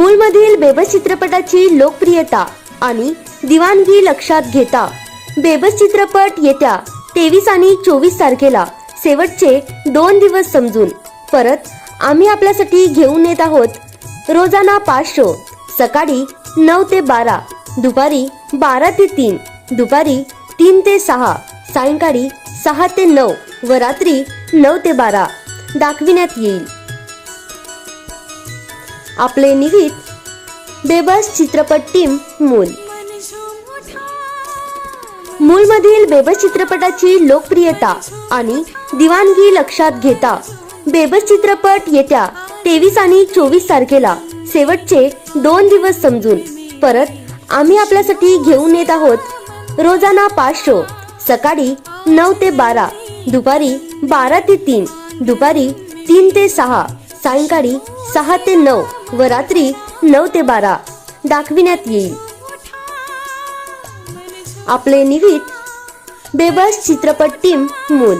मूळमधील बेबस चित्रपटाची लोकप्रियता आणि दिवाणगी लक्षात घेता. बेबस चित्रपट येत्या तेवीस आणि चोवीस तारखेला शेवटचे दोन दिवस समजून परत आम्ही आपल्यासाठी घेऊन येत आहोत रोजाना पाच शो. सकाळी नऊ ते बारा दुपारी बारा ते तीन दुपारी तीन ते सहा सायंकाळी सहा ते नऊ व रात्री नऊ ते बारा दाखविण्यात येईल. आपले निहित बेबस चित्रपट टीम मूल. मूलमधील बेबस चित्रपटाची लोकप्रियता आणि दिवाणगी लक्षात घेता बेबस चित्रपट येत्या तेवीस आणि चोवीस तारखेला शेवटचे दोन दिवस समजून परत आम्ही आपल्यासाठी घेऊन येत आहोत रोजाना पाच शो. सकाळी नऊ ते बारा दुपारी बारा ते तीन दुपारी तीन ते सहा. सायंकाळी सहा ते नऊ व रात्री नऊ ते बारा दाखविण्यात येईल. आपले निवित बेबस चित्रपट टीम मूल.